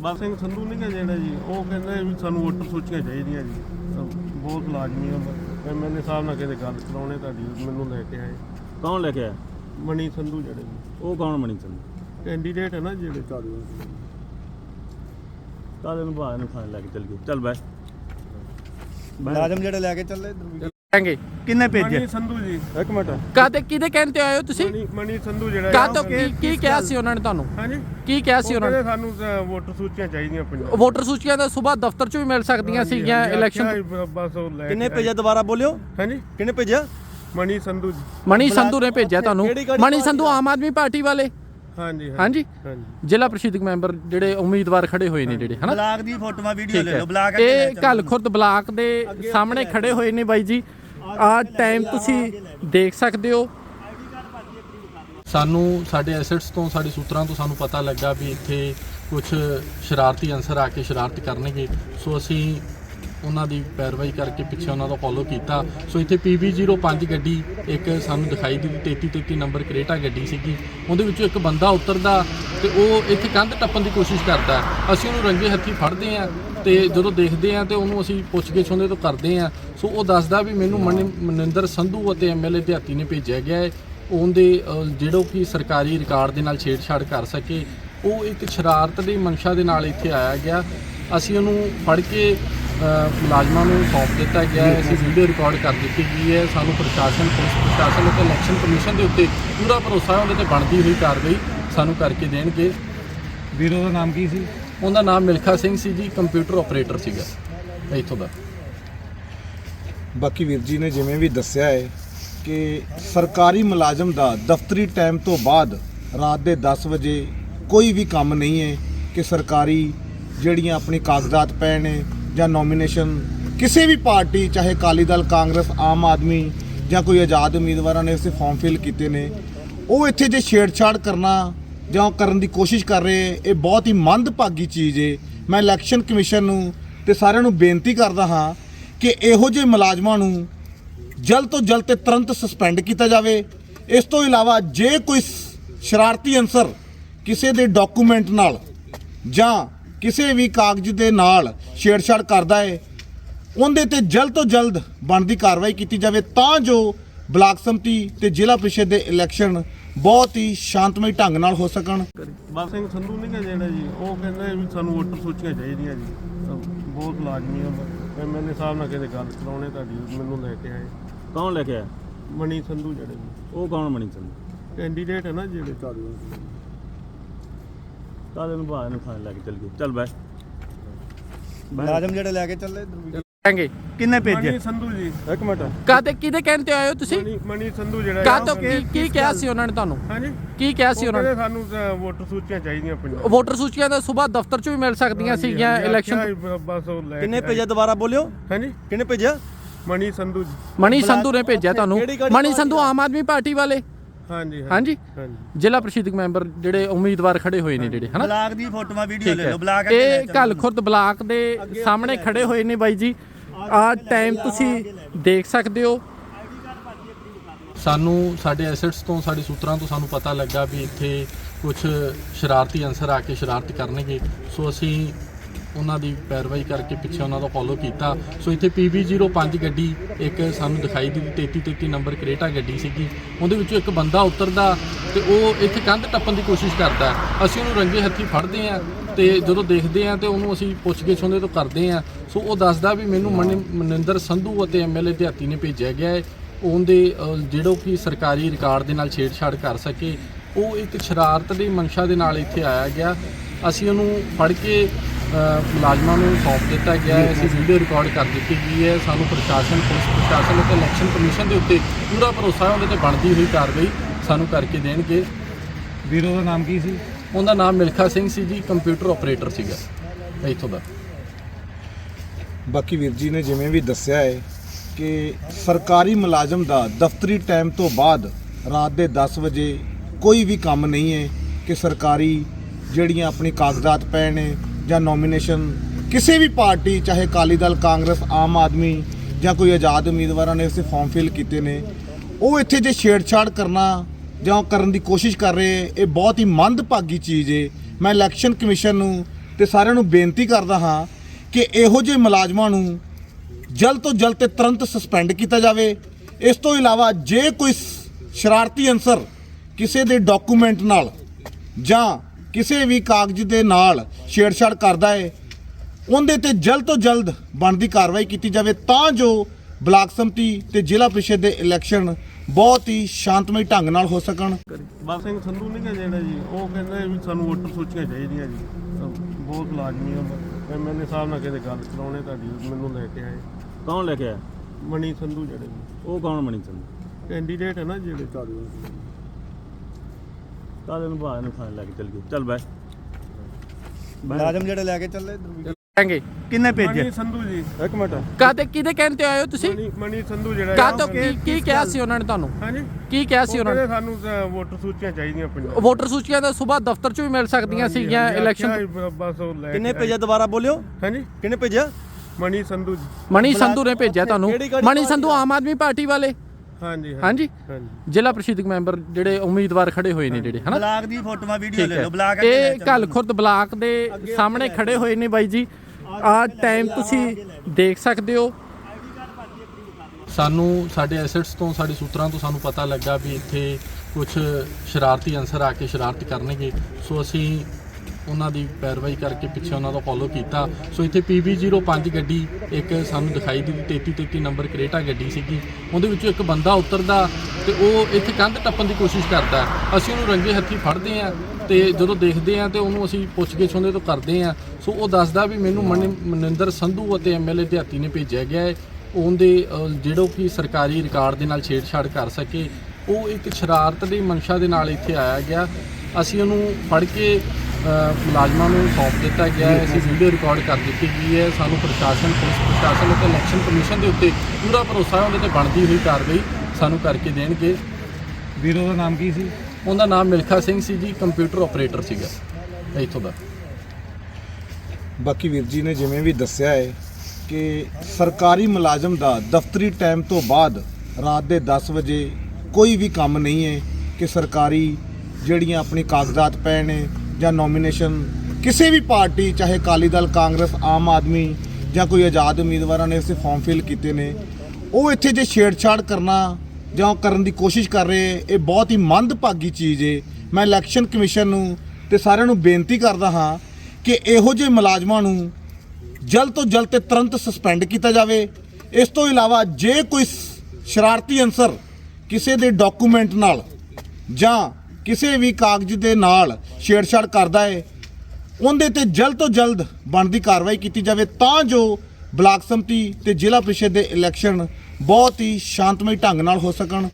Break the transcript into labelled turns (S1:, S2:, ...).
S1: ਬਲ ਸਿੰਘ ਸੰਧੂ ਨਹੀਂ ਕਿ ਜਿਹੜਾ ਜੀ ਉਹ ਕਹਿੰਦੇ ਵੀ ਸਾਨੂੰ ਵੋਟਰ ਸੂਚੀਆਂ ਚਾਹੀਦੀਆਂ ਜੀ। ਤਾਂ ਬਹੁਤ ਲਾਜ਼ਮੀ ਹੁੰਦਾ ਐਮਐਲਏ ਸਾਹਿਬ ਨਾਲ ਕਿਤੇ ਗੱਲ ਕਰਾਉਣੇ ਤੁਹਾਡੀ ਮੈਨੂੰ ਲੈ ਕੇ ਆਏ।
S2: ਕੌਣ ਲੈ ਕੇ ਆਇਆ?
S1: ਮਣੀ ਸੰਧੂ ਜਿਹੜੇ ਜੀ
S2: ਉਹ ਕੌਣ ਬਣੀ ਚੰਦ
S1: ਕੈਂਡੀਡੇਟ ਹੈ ਨਾ ਜਿਹੜੇ
S2: ਕਾਲੇ। ਨੂੰ ਬਾਹਰ ਨੂੰ ਖਾਣ ਲੈ ਕੇ ਚੱਲ ਗਏ। ਚੱਲ ਬੈ
S3: ਮੁਲਾਜ਼ਮ ਜਿਹੜੇ ਲੈ ਕੇ ਚੱਲੇ
S4: ਕਹਾਂਗੇ
S3: ਕਿੰਨੇ
S1: ਮਣੀ ਸੰਧੂ ਜੀ।
S3: ਇੱਕ ਮਿੰਟ।
S4: ਕਾਤੇ ਕਿਹਦੇ ਕਹਿਣ ਤੇ ਆਏ ਹੋ ਤੁਸੀਂ?
S1: ਮਣੀ ਸੰਧੂ ਜਿਹੜਾ
S4: ਕਾ
S1: ਆ,
S4: ਤੋਂ
S1: ਉਹ
S4: ਕੀ ਕੀ ਕਿਹਾ ਸੀ ਉਹਨਾਂ ਨੇ ਤੁਹਾਨੂੰ?
S1: ਹਾਂਜੀ।
S4: ਕੀ ਕਿਹਾ ਸੀ
S1: ਉਹ
S4: ਉਹਨਾਂ ਨੇ?
S1: ਕਹਿੰਦੇ ਸਾਨੂੰ ਤਾਂ ਵੋਟਰ ਸੂਚੀਆਂ ਚਾਹੀਦੀਆਂ ਪੰਜਾਬ
S4: ਵੋਟਰ ਸੂਚੀਆਂ ਦਾ ਸਵੇਰ ਦਫ਼ਤਰ 'ਚ ਵੀ ਮਿਲ ਸਕਦੀਆਂ ਸੀਗੀਆਂ ਇਲੈਕਸ਼ਨ
S1: ਬਸ ਉਹ ਲੈ
S3: ਕਿੰਨੇ ਭੇਜਿਆ ਦੁਬਾਰਾ ਬੋਲਿਓ?
S1: ਹਾਂਜੀ।
S3: ਕਿੰਨੇ ਭੇਜਿਆ?
S1: ਮਣੀ ਸੰਧੂ ਜੀ।
S4: ਮਣੀ ਸੰਧੂ ਨੇ ਭੇਜਿਆ ਤੁਹਾਨੂੰ।
S3: ਕਿਹੜੀ
S4: ਮਣੀ ਸੰਧੂ ਆਮ ਆਦਮੀ ਪਾਰਟੀ ਵਾਲੇ।
S1: ਹਾਂਜੀ
S4: ਹਾਂਜੀ
S1: ਹਾਂਜੀ।
S4: ਜ਼ਿਲ੍ਹਾ ਪ੍ਰਸ਼ੀਦਕ ਮੈਂਬਰ ਜਿਹੜੇ ਉਮੀਦਵਾਰ ਖੜੇ ਹੋਏ ਨੇ ਜਿਹੜੇ ਹਨਾ?
S3: ਬਲਾਕ ਦੀ ਫੋਟੋਆਂ ਵੀਡੀਓ ਲੈ
S4: ਹੈ।
S3: ਲਓ ਬਲਾਕ
S4: ਇਹ ਕੱਲ ਖੁਰਦ ਬਲਾਕ ਦੇ ਸਾਹਮਣੇ ਖੜੇ ਹੋਏ ਨੇ ਬਾਈ ਜੀ। ਆ ਟਾਈਮ ਤੁਸੀਂ ਦੇਖ ਸਕਦੇ ਹੋ।
S5: ਸਾਨੂੰ ਸਾਡੇ ਐਸੈਟਸ ਤੋਂ, ਸਾਡੇ ਸੂਤਰਾਂ ਤੋਂ ਸਾਨੂੰ ਪਤਾ ਲੱਗਾ ਵੀ ਇੱਥੇ ਕੁਝ ਸ਼ਰਾਰਤੀ ਅਨਸਰ ਆ ਕੇ ਸ਼ਰਾਰਤ ਕਰਨਗੇ। ਸੋ ਅਸੀਂ ਉਹਨਾਂ ਦੀ ਪੈਰਵਾਈ ਕਰਕੇ ਪਿੱਛੇ ਉਹਨਾਂ ਦਾ ਫੋਲੋ ਕੀਤਾ। ਸੋ ਇੱਥੇ PB05 ਗੱਡੀ ਇੱਕ ਸਾਨੂੰ ਦਿਖਾਈ ਦਿੱਤੀ 3333 ਨੰਬਰ ਕਰੇਟਾ ਗੱਡੀ ਸੀਗੀ। ਉਹਦੇ ਵਿੱਚੋਂ ਇੱਕ ਬੰਦਾ ਉਤਰਦਾ ਤੇ ਉਹ ਇੱਥੇ ਕੰਧ ਟੱਪਣ ਦੀ ਕੋਸ਼ਿਸ਼ ਕਰਦਾ। ਅਸੀਂ ਉਹਨੂੰ ਰੰਗੇ ਹੱਥੀ ਫੜਦੇ ਆ ਤੇ ਜਦੋਂ ਦੇਖਦੇ ਆ ਤੇ ਉਹਨੂੰ ਅਸੀਂ ਪੁੱਛਗਿੱਛ ਉਹਦੇ ਤੋਂ ਕਰਦੇ ਆ ਸੋ ਉਹ ਦੱਸਦਾ ਵੀ ਮੈਨੂੰ ਮਨਿ- ਮਨਿੰਦਰ ਸੰਧੂ ਅਤੇ ਐਮਐਲਏ ਦਿਹਾਤੀ ਨੇ ਭੇਜਿਆ ਗਿਆ ਹੈ। ਉਹਦੇ ਅਹ, ਜਿਹੜੋ ਕਿ ਸਰਕਾਰੀ ਰਿਕਾਰਡ ਦੇ ਨਾਲ ਛੇੜਛਾੜ ਕਰ ਸਕੇ। ਉਹ ਇੱਕ ਸ਼ਰਾਰਤ ਦੀ ਮਨਸ਼ਾ ਦੇ ਨਾਲ ਇੱਥੇ ਆਇਆ ਗਿਆ। ਅਸੀਂ ਉਹਨੂੰ ਫੜ ਕੇ ਮੁਲਾਜ਼ਮਾਂ ਨੂੰ ਸੌਂਪ ਦਿੱਤਾ ਗਿਆ ਹੈ। ਅਸੀਂ ਵੀਡੀਓ ਰਿਕਾਰਡ ਕਰ ਦਿੱਤੀ ਗਈ ਹੈ। ਸਾਨੂੰ ਪ੍ਰਸ਼ਾਸਨ ਪੁਲਿਸ ਪ੍ਰਸ਼ਾਸਨ ਅਤੇ ਇਲੈਕਸ਼ਨ ਕਮਿਸ਼ਨ ਦੇ ਉੱਤੇ ਪੂਰਾ ਭਰੋਸਾ ਹੈ। ਉਹਦੇ ਤੇ ਬਣਦੀ ਹੋਈ ਕਾਰਵਾਈ ਸਾਨੂੰ ਕਰਕੇ ਦੇਣਗੇ।
S3: ਵੀਰੋ ਦਾ ਨਾਮ ਕੀ ਸੀ?
S5: ਉਹਦਾ ਨਾਮ ਮਿਲਖਾ ਸਿੰਘ ਸੀ ਜੀ। ਕੰਪਿਊਟਰ ਆਪਰੇਟਰ ਸੀਗਾ। ਇੱਥੋਂ ਦਾ।
S6: ਬਾਕੀ ਵੀਰ ਜੀ ਨੇ ਜਿਵੇਂ ਵੀ ਦੱਸਿਆ ਹੈ ਕਿ ਸਰਕਾਰੀ ਮੁਲਾਜ਼ਮ ਦਾ ਦਫ਼ਤਰੀ ਟਾਈਮ ਤੋਂ ਬਾਅਦ ਰਾਤ ਦੇ 10 ਵਜੇ ਕੋਈ ਵੀ ਕੰਮ ਨਹੀਂ ਹੈ ਕਿ ਸਰਕਾਰੀ ਜਿਹੜੀਆਂ ਆਪਣੀ ਕਾਗਜ਼ਾਤ ਪਏ ਨੇ ਜਾਂ ਨੋਮੀਨੇਸ਼ਨ ਕਿਸੇ ਵੀ ਪਾਰਟੀ, ਚਾਹੇ ਅਕਾਲੀ ਦਲ, ਕਾਂਗਰਸ, ਆਮ ਆਦਮੀ ਜਾਂ ਕੋਈ ਆਜ਼ਾਦ ਉਮੀਦਵਾਰਾਂ ਨੇ ਇਸੇ ਫਾਰਮ ਫਿਲ ਕੀਤੇ ਨੇ, ਉਹ ਇੱਥੇ ਜੇ ਛੇੜਛਾੜ ਕਰਨਾ ਜਾਂ ਉਹ ਕਰਨ ਦੀ ਕੋਸ਼ਿਸ਼ ਕਰ ਰਹੇ, ਇਹ ਬਹੁਤ ਹੀ ਮੰਦਭਾਗੀ ਚੀਜ਼ ਏ। ਮੈਂ ਇਲੈਕਸ਼ਨ ਕਮਿਸ਼ਨ ਨੂੰ ਤੇ ਸਾਰਿਆਂ ਨੂੰ ਬੇਨਤੀ ਕਰਦਾ ਹਾਂ ਕਿ ਇਹੋ ਜਿਹੇ ਮੁਲਾਜ਼ਮਾਂ ਨੂੰ ਜਲਦ ਤੋਂ ਜਲਦ ਤੇ ਤੁਰੰਤ ਸਸਪੈਂਡ ਕੀਤਾ ਜਾਵੇ। ਇਸ ਤੋਂ ਇਲਾਵਾ ਜੇ ਕੋਈ ਸ਼ਰਾਰਤੀ ਅਨਸਰ ਕਿਸੇ ਦੇ ਡਾਕੂਮੈਂਟ ਨਾਲ ਜਾਂ ਕਿਸੇ ਵੀ ਕਾਗਜ਼ ਦੇ ਨਾਲ ਛੇੜਛਾੜ ਕਰਦਾ ਹੈ ਉਹਦੇ ਤੇ ਜਲਦ ਤੋਂ ਜਲਦ ਬਣਦੀ ਕਾਰਵਾਈ ਕੀਤੀ ਜਾਵੇ ਤਾਂ ਜੋ ਬਲਾਕ ਸੰਮਤੀ ਤੇ ਜ਼ਿਲ੍ਹਾ ਪ੍ਰੀਸ਼ਦ ਦੇ ਇਲੈਕਸ਼ਨ ਬਹੁਤ ਹੀ ਸ਼ਾਂਤਮਈ ਢੰਗ ਨਾਲ ਹੋ ਸਕਣ।
S1: ਸਿੰਘ ਸੰਧੂ ਨਹੀਂ ਜਿਹੜਾ ਜੀ? ਉਹ ਕਹਿੰਦੇ ਵੀ ਸਾਨੂੰ ਵੋਟਰ ਸੂਚੀਆਂ ਚਾਹੀਦੀਆਂ ਜੀ। ਤਾਂ ਬਹੁਤ ਲਾਜ਼ਮੀ ਹੁੰਦਾ ਐਮਐਲਏ ਸਾਹਿਬ ਨਾਲ ਕਿਤੇ ਗੱਲ ਕਰਾਉਣੇ ਤੁਹਾਡੀ ਮੈਨੂੰ ਲੈ ਕੇ ਆਏ।
S2: ਕੌਣ ਲੈ ਕੇ ਆਇਆ?
S1: ਮਣੀ ਸੰਧੂ ਜਿਹੜੇ ਜੀ।
S2: ਉਹ ਕੌਣ ਬਣੀ ਚੰਦ
S1: ਕੈਂਡੀਡੇਟ ਹੈ ਨਾ ਜਿਹੜੇ।
S2: ਕਾਲੇ ਨੂੰ ਬਾਹਰ ਨੂੰ ਖਾਣ ਲੈ ਕੇ ਚੱਲ ਗਏ। ਚੱਲ ਬੈ
S3: ਮੁਲਾਜ਼ਮ ਜਿਹੜੇ ਲੈ ਕੇ ਚੱਲੇ
S4: ਕਹਾਂਗੇ
S3: ਕਿੰਨੇ ਭੇਜਿਆ
S1: ਮਣੀ ਸੰਧੂ ਜੀ।
S3: ਇੱਕ ਮਿੰਟ।
S4: ਕਾਤੇ ਕਿਹਦੇ ਕਹਿਣ ਤੇ ਆਏ ਹੋ ਤੁਸੀਂ?
S1: ਮਣੀ ਸੰਧੂ ਜਿਹੜਾ
S4: ਕਾ
S1: ਆ,
S4: ਤੋਂ
S1: ਉਹ
S4: ਕੀ ਕੀ ਕਿਹਾ ਸੀ ਉਹਨਾਂ ਨੇ ਤੁਹਾਨੂੰ?
S1: ਹਾਂਜੀ।
S4: ਕੀ ਕਿਹਾ ਸੀ
S1: ਉਹ
S4: ਉਹਨਾਂ ਨੇ?
S1: ਕਹਿੰਦੇ ਸਾਨੂੰ ਤਾਂ ਵੋਟਰ ਸੂਚੀਆਂ ਚਾਹੀਦੀਆਂ ਪੰਜਾਬ
S4: ਵੋਟਰ ਸੂਚੀਆਂ ਦਾ ਸਵੇਰ ਦਫ਼ਤਰ 'ਚ ਵੀ ਮਿਲ ਸਕਦੀਆਂ ਸੀਗੀਆਂ ਇਲੈਕਸ਼ਨ
S1: ਬਸ ਉਹ ਲੈ
S3: ਕਿੰਨੇ ਭੇਜਿਆ ਦੁਬਾਰਾ ਬੋਲਿਓ?
S1: ਹਾਂਜੀ।
S3: ਕਿੰਨੇ ਭੇਜਿਆ?
S1: ਮਣੀ ਸੰਧੂ ਜੀ।
S4: ਮਣੀ ਸੰਧੂ ਨੇ ਭੇਜਿਆ ਤੁਹਾਨੂੰ। ਮਣੀ ਸੰਧੂ ਆਮ ਆਦਮੀ ਪਾਰਟੀ ਵਾਲੇ।
S1: ਹਾਂਜੀ
S4: ਹਾਂਜੀ ਜ਼ਿਲ੍ਹਾ ਪ੍ਰਸ਼ੀਦਕ ਮੈਂਬਰ ਜਿਹੜੇ ਉਮੀਦਵਾਰ ਖੜੇ ਹੋਏ ਨੇ ਜਿਹੜੇ ਹਨਾ?
S3: ਬਲਾਕ ਦੀ ਫੋਟੋਆਂ ਵੀਡੀਓ ਲੈ ਲਓ ਬਲਾਕ
S4: ਇਹ ਕੱਲ ਖੁਰਦ ਬਲਾਕ ਦੇ ਸਾਹਮਣੇ ਖੜੇ ਹੋਏ ਨੇ ਬਾਈ ਜੀ। ਆ ਟਾਈਮ ਤੁਸੀਂ ਦੇਖ ਸਕਦੇ ਹੋ।
S5: ਸਾਨੂੰ ਸਾਡੇ ਐਸੈਟਸ ਤੋਂ ਸਾਡੇ ਸੂਤਰਾਂ ਤੋਂ ਸਾਨੂੰ ਪਤਾ ਲੱਗਾ ਵੀ ਇੱਥੇ ਕੁਝ ਸ਼ਰਾਰਤੀ ਅਨਸਰ ਆ ਕੇ ਸ਼ਰਾਰਤ ਕਰਨਗੇ। ਸੋ ਅਸੀਂ ਉਹਨਾਂ ਦੀ ਪੈਰਵਾਈ ਕਰਕੇ ਪਿੱਛੇ ਉਹਨਾਂ ਦਾ ਫੋਲੋ ਕੀਤਾ। ਸੋ ਇੱਥੇ PB05 ਗੱਡੀ ਇੱਕ ਸਾਨੂੰ ਦਿਖਾਈ ਦਿੱਤੀ 3333 ਨੰਬਰ ਕਰੇਟਾ ਗੱਡੀ ਸੀਗੀ। ਉਹਦੇ ਵਿੱਚੋਂ ਇੱਕ ਬੰਦਾ ਉਤਰਦਾ ਤੇ ਉਹ ਇੱਥੇ ਕੰਧ ਟੱਪਣ ਦੀ ਕੋਸ਼ਿਸ਼ ਕਰਦਾ। ਅਸੀਂ ਉਹਨੂੰ ਰੰਗੇ ਹੱਥੀ ਫੜਦੇ ਆ ਤੇ ਜਦੋਂ ਦੇਖਦੇ ਆ ਤੇ ਉਹਨੂੰ ਅਸੀਂ ਪੁੱਛਗਿੱਛ ਉਹਦੇ ਤੋਂ ਕਰਦੇ ਆ ਸੋ ਉਹ ਦੱਸਦਾ ਵੀ ਮੈਨੂੰ ਮਨਿ- ਮਨਿੰਦਰ ਸੰਧੂ ਅਤੇ ਐਮਐਲਏ ਦਿਹਾਤੀ ਨੇ ਭੇਜਿਆ ਗਿਆ ਹੈ। ਉਹਦੇ ਅਹ, ਜਿਹੜੋ ਕਿ ਸਰਕਾਰੀ ਰਿਕਾਰਡ ਦੇ ਨਾਲ ਛੇੜਛਾੜ ਕਰ ਸਕੇ। ਉਹ ਇੱਕ ਸ਼ਰਾਰਤ ਦੀ ਮਨਸ਼ਾ ਦੇ ਨਾਲ ਇੱਥੇ ਆਇਆ ਗਿਆ। ਅਸੀਂ ਉਹਨੂੰ ਫੜ ਕੇ ਮੁਲਾਜ਼ਮਾਂ ਨੂੰ ਸੌਂਪ ਦਿੱਤਾ ਗਿਆ ਹੈ। ਅਸੀਂ ਵੀਡੀਓ ਰਿਕਾਰਡ ਕਰ ਦਿੱਤੀ ਗਈ ਹੈ। ਸਾਨੂੰ ਪ੍ਰਸ਼ਾਸਨ ਪੁਲਿਸ ਪ੍ਰਸ਼ਾਸਨ ਅਤੇ ਇਲੈਕਸ਼ਨ ਕਮਿਸ਼ਨ ਦੇ ਉੱਤੇ ਪੂਰਾ ਭਰੋਸਾ ਹੈ। ਉਹਦੇ ਤੇ ਬਣਦੀ ਹੋਈ ਕਾਰਵਾਈ ਸਾਨੂੰ ਕਰਕੇ ਦੇਣਗੇ।
S3: ਵੀਰੋ ਦਾ ਨਾਮ ਕੀ ਸੀ?
S5: ਉਹਦਾ ਨਾਮ ਮਿਲਖਾ ਸਿੰਘ ਸੀ ਜੀ। ਕੰਪਿਊਟਰ ਆਪਰੇਟਰ ਸੀਗਾ। ਇੱਥੋਂ ਦਾ।
S6: ਬਾਕੀ ਵੀਰ ਜੀ ਨੇ ਜਿਵੇਂ ਵੀ ਦੱਸਿਆ ਹੈ ਕਿ ਸਰਕਾਰੀ ਮੁਲਾਜ਼ਮ ਦਾ ਦਫ਼ਤਰੀ ਟਾਈਮ ਤੋਂ ਬਾਅਦ ਰਾਤ ਦੇ 10 ਵਜੇ ਕੋਈ ਵੀ ਕੰਮ ਨਹੀਂ ਹੈ ਕਿ ਸਰਕਾਰੀ ਜਿਹੜੀਆਂ ਆਪਣੀ ਕਾਗਜ਼ਾਤ ਪਏ ਨੇ ਜਾਂ ਨੋਮੀਨੇਸ਼ਨ ਕਿਸੇ ਵੀ ਪਾਰਟੀ, ਚਾਹੇ ਅਕਾਲੀ ਦਲ, ਕਾਂਗਰਸ, ਆਮ ਆਦਮੀ ਜਾਂ ਕੋਈ ਆਜ਼ਾਦ ਉਮੀਦਵਾਰਾਂ ਨੇ ਇਸੇ ਫਾਰਮ ਫਿਲ ਕੀਤੇ ਨੇ, ਉਹ ਇੱਥੇ ਜੇ ਛੇੜਛਾੜ ਕਰਨਾ ਜਾਂ ਉਹ ਕਰਨ ਦੀ ਕੋਸ਼ਿਸ਼ ਕਰ ਰਹੇ, ਇਹ ਬਹੁਤ ਹੀ ਮੰਦਭਾਗੀ ਚੀਜ਼ ਏ। ਮੈਂ ਇਲੈਕਸ਼ਨ ਕਮਿਸ਼ਨ ਨੂੰ ਤੇ ਸਾਰਿਆਂ ਨੂੰ ਬੇਨਤੀ ਕਰਦਾ ਹਾਂ ਕਿ ਇਹੋ ਜਿਹੇ ਮੁਲਾਜ਼ਮਾਂ ਨੂੰ ਜਲਦ ਤੋਂ ਜਲਦ ਤੇ ਤੁਰੰਤ ਸਸਪੈਂਡ ਕੀਤਾ ਜਾਵੇ। ਇਸ ਤੋਂ ਇਲਾਵਾ ਜੇ ਕੋਈ ਸ਼ਰਾਰਤੀ ਅਨਸਰ ਕਿਸੇ ਦੇ ਡਾਕੂਮੈਂਟ ਨਾਲ ਜਾਂ ਕਿਸੇ ਵੀ ਕਾਗਜ਼ ਦੇ ਨਾਲ ਛੇੜਛਾੜ ਕਰਦਾ ਹੈ ਉਹਦੇ ਤੇ ਜਲਦ ਤੋਂ ਜਲਦ ਬਣਦੀ ਕਾਰਵਾਈ ਕੀਤੀ ਜਾਵੇ ਤਾਂ ਜੋ ਬਲਾਕ ਸੰਮਤੀ ਤੇ ਜ਼ਿਲ੍ਹਾ ਪ੍ਰੀਸ਼ਦ ਦੇ ਇਲੈਕਸ਼ਨ ਬਹੁਤ ਹੀ ਸ਼ਾਂਤਮਈ ਢੰਗ ਨਾਲ ਹੋ ਸਕਣ।
S1: ਬਾਬ ਸਿੰਘ ਸੰਧੂ ਨਹੀਂ ਗਾ ਜਿਹੜਾ ਜੀ ਉਹ ਕਹਿੰਦੇ ਵੀ ਸਾਨੂੰ ਵੋਟਰ ਸੂਚੀਆਂ ਚਾਹੀਦੀਆਂ ਜੀ। ਬਹੁਤ ਲਾਜ਼ਮੀ ਆ। ਐਮਐਲਏ ਸਾਹਿਬ ਨਾਲ ਕਹਿੰਦੇ ਗੱਲ ਕਰਾਉਣੇ ਤੁਹਾਡੀ ਮੈਨੂੰ ਲੈ ਕੇ ਆਏ।
S2: ਕੌਣ ਲੈ ਕੇ ਆਇਆ?
S1: ਮਣੀ ਸੰਧੂ ਜਿਹੜੇ
S2: ਉਹ ਕੌਣ ਮਣੀ ਸੰਧੂ?
S1: ਕੈਂਡੀਡੇਟ ਹੈ ਨਾ ਜਿਹੜੇ।
S2: ਕਾਲੇ ਨੂੰ ਬਾਹਰ ਨੂੰ ਥਾਣੇ ਲੈ ਕੇ ਚੱਲ ਗਏ? ਚੱਲ ਬੈ
S3: ਮੁਲਾਜ਼ਮ ਜਿਹੜੇ ਲੈ ਕੇ ਚੱਲੇ।
S4: ਕਹਾਂਗੇ
S3: ਕਿੰਨੇ ਭੇਜੇ?
S1: ਸੰਧੂ ਜੀ।
S3: ਇੱਕ ਮਿੰਟ।
S4: ਕਾਤੇ ਕਿਹਦੇ ਕਹਿਣ ਤੇ ਆਏ ਹੋ ਤੁਸੀਂ?
S1: ਮਣੀ ਮਣੀ ਸੰਧੂ ਜਿਹੜਾ
S4: ਕਾ
S1: ਹੈ,
S4: ਤੋਂ ਕੀ ਕੀ ਕਿਹਾ ਸੀ ਉਹਨਾਂ ਨੇ ਤੁਹਾਨੂੰ?
S1: ਹਾਂਜੀ।
S4: ਕੀ ਕਿਹਾ ਸੀ
S1: ਉਹ
S4: ਉਹਨਾਂ ਨੇ?
S1: ਕਹਿੰਦੇ ਸਾਨੂੰ ਵੋਟਰ ਸੂਚੀਆਂ ਚਾਹੀਦੀਆਂ ਪਿੰਡਾਂ
S4: ਵੋਟਰ ਸੂਚੀਆਂ ਦਾ ਸਵੇਰ ਦਫ਼ਤਰ 'ਚ ਵੀ ਮਿਲ ਸਕਦੀਆਂ ਸੀਗੀਆਂ ਇਲੈਕਸ਼ਨ
S1: ਬਸ ਉਹ ਲੈ
S3: ਕਿੰਨੇ ਭੇਜਿਆ ਦੁਬਾਰਾ ਬੋਲਿਓ?
S1: ਹਾਂਜੀ।
S3: ਕਿੰਨੇ ਭੇਜਿਆ?
S1: ਮਣੀ ਸੰਧੂ ਜੀ।
S4: ਮਣੀ ਸੰਧੂ ਨੇ ਭੇਜਿਆ ਤੁਹਾਨੂੰ। ਮਣੀ ਸੰਧੂ ਆਮ ਆਦਮੀ ਪਾਰਟੀ ਵਾਲੇ।
S1: ਹਾਂਜੀ
S4: ਹਾਂਜੀ ਜ਼ਿਲ੍ਹਾ ਪ੍ਰੀਸ਼ਦਕ ਮੈਂਬਰ ਜਿਹੜੇ ਉਮੀਦਵਾਰ ਖੜੇ ਹੋਏ ਨੇ ਜਿਹੜੇ ਹਨਾ?
S3: ਬਲਾਕ ਦੀ ਫੋਟੋਆਂ ਵੀਡੀਓ ਲੈ ਲਓ ਬਲਾਕ
S4: ਇਹ। ਕੱਲ ਖੁਰਦ ਬਲਾਕ ਦੇ ਸਾਹਮਣੇ ਖੜੇ ਹੋਏ ਨੇ ਬਾਈ ਜੀ। ਆ ਟਾਈਮ ਤੁਸੀਂ ਦੇਖ ਸਕਦੇ ਹੋ।
S5: ਸਾਨੂੰ ਸਾਡੇ ਐਸੈਟਸ ਤੋਂ ਸਾਡੇ ਸੂਤਰਾਂ ਤੋਂ ਸਾਨੂੰ ਪਤਾ ਲੱਗਾ ਵੀ ਇੱਥੇ ਕੁਝ ਸ਼ਰਾਰਤੀ ਅਨਸਰ ਆ ਕੇ ਸ਼ਰਾਰਤ ਕਰਨਗੇ। ਸੋ ਅਸੀਂ ਉਹਨਾਂ ਦੀ ਪੈਰਵਾਈ ਕਰਕੇ ਪਿੱਛੇ ਉਹਨਾਂ ਦਾ ਫੋਲੋ ਕੀਤਾ। ਸੋ ਇੱਥੇ PB05 ਗੱਡੀ ਇੱਕ ਸਾਨੂੰ ਦਿਖਾਈ ਦਿੱਤੀ 3333 ਨੰਬਰ ਕਰੇਟਾ ਗੱਡੀ ਸੀਗੀ। ਉਹਦੇ ਵਿੱਚੋਂ ਇੱਕ ਬੰਦਾ ਉਤਰਦਾ ਤੇ ਉਹ ਇੱਥੇ ਕੰਧ ਟੱਪਣ ਦੀ ਕੋਸ਼ਿਸ਼ ਕਰਦਾ ਅਸੀਂ ਉਹਨੂੰ ਰੰਗੇ ਹੱਥੀ ਫੜਦੇ ਆ ਤੇ ਜਦੋਂ ਦੇਖਦੇ ਆ ਤੇ ਉਹਨੂੰ ਅਸੀਂ ਪੁੱਛਗਿੱਛ ਉਹਦੇ ਤੋਂ ਕਰਦੇ ਆ ਸੋ ਉਹ ਦੱਸਦਾ ਵੀ ਮੈਨੂੰ ਮਨ- ਮਨਿੰਦਰ ਸੰਧੂ ਅਤੇ ਐਮਐਲਏ ਦਿਹਾਤੀ ਨੇ ਭੇਜਿਆ ਗਿਆ ਹੈ। ਉਹਦੇ ਅਹ, ਜਿਹੜੋ ਕਿ ਸਰਕਾਰੀ ਰਿਕਾਰਡ ਦੇ ਨਾਲ ਛੇੜਛਾੜ ਕਰ ਸਕੇ। ਉਹ ਇੱਕ ਸ਼ਰਾਰਤ ਦੀ ਮਨਸ਼ਾ ਦੇ ਨਾਲ ਇੱਥੇ ਆਇਆ ਗਿਆ। ਅਸੀਂ ਉਹਨੂੰ ਫੜ ਕੇ ਮੁਲਾਜ਼ਮਾਂ ਨੂੰ ਸੌਂਪ ਦਿੱਤਾ ਗਿਆ ਹੈ। ਅਸੀਂ ਵੀਡੀਓ ਰਿਕਾਰਡ ਕਰ ਦਿੱਤੀ ਗਈ ਹੈ। ਸਾਨੂੰ ਪ੍ਰਸ਼ਾਸਨ ਪੁਲਿਸ ਪ੍ਰਸ਼ਾਸਨ ਅਤੇ ਇਲੈਕਸ਼ਨ ਕਮਿਸ਼ਨ ਦੇ ਉੱਤੇ ਪੂਰਾ ਭਰੋਸਾ ਹੈ। ਉਹਦੇ ਤੇ ਬਣਦੀ ਹੋਈ ਕਾਰਵਾਈ ਸਾਨੂੰ ਕਰਕੇ ਦੇਣਗੇ।
S3: ਵੀਰੋ ਦਾ ਨਾਮ ਕੀ ਸੀ?
S5: ਉਹਦਾ ਨਾਮ ਮਿਲਖਾ ਸਿੰਘ ਸੀ ਜੀ। ਕੰਪਿਊਟਰ ਆਪਰੇਟਰ ਸੀਗਾ। ਇੱਥੋਂ ਦਾ।
S6: ਬਾਕੀ ਵੀਰ ਜੀ ਨੇ ਜਿਵੇਂ ਵੀ ਦੱਸਿਆ ਹੈ ਕਿ ਸਰਕਾਰੀ ਮੁਲਾਜ਼ਮ ਦਾ ਦਫ਼ਤਰੀ ਟਾਈਮ ਤੋਂ ਬਾਅਦ ਰਾਤ ਦੇ 10 ਵਜੇ ਕੋਈ ਵੀ ਕੰਮ ਨਹੀਂ ਹੈ ਕਿ ਸਰਕਾਰੀ ਜਿਹੜੀਆਂ ਆਪਣੀ ਕਾਗਜ਼ਾਤ ਪਏ ਨੇ ਜਾਂ ਨੋਮੀਨੇਸ਼ਨ ਕਿਸੇ ਵੀ ਪਾਰਟੀ, ਚਾਹੇ ਅਕਾਲੀ ਦਲ, ਕਾਂਗਰਸ, ਆਮ ਆਦਮੀ ਜਾਂ ਕੋਈ ਆਜ਼ਾਦ ਉਮੀਦਵਾਰਾਂ ਨੇ ਉਸੇ ਫਾਰਮ ਫਿਲ ਕੀਤੇ ਨੇ, ਉਹ ਇੱਥੇ ਜੇ ਛੇੜਛਾੜ ਕਰਨਾ ਜਾਂ ਕਰਨ ਦੀ ਕੋਸ਼ਿਸ਼ ਕਰ ਰਹੇ, ਇਹ ਬਹੁਤ ਹੀ ਮੰਦਭਾਗੀ ਚੀਜ਼ ਏ। ਮੈਂ ਇਲੈਕਸ਼ਨ ਕਮਿਸ਼ਨ ਨੂੰ ਤੇ ਸਾਰਿਆਂ ਨੂੰ ਬੇਨਤੀ ਕਰਦਾ ਹਾਂ ਕਿ ਇਹੋ ਜਿਹੇ ਮੁਲਾਜ਼ਮਾਂ ਨੂੰ ਜਲਦ ਤੋਂ ਜਲਦ ਤੇ ਤੁਰੰਤ ਸਸਪੈਂਡ ਕੀਤਾ ਜਾਵੇ। ਇਸ ਤੋਂ ਇਲਾਵਾ ਜੇ ਕੋਈ ਸ਼ਰਾਰਤੀ ਅਨਸਰ ਕਿਸੇ ਦੇ ਡਾਕੂਮੈਂਟ ਨਾਲ ਜਾਂ ਕਿਸੇ ਵੀ ਕਾਗਜ਼ ਦੇ ਨਾਲ ਛੇੜਛਾੜ ਕਰਦਾ ਹੈ ਉਹਦੇ ਤੇ ਜਲਦ ਤੋਂ ਜਲਦ ਬਣਦੀ ਕਾਰਵਾਈ ਕੀਤੀ ਜਾਵੇ, ਤਾਂ ਜੋ ਬਲਾਕ ਸੰਮਤੀ ਤੇ ਜ਼ਿਲ੍ਹਾ ਪ੍ਰੀਸ਼ਦ ਦੇ ਇਲੈਕਸ਼ਨ ਬਹੁਤ ਹੀ ਸ਼ਾਂਤਮਈ ਢੰਗ ਨਾਲ ਹੋ ਸਕਣ।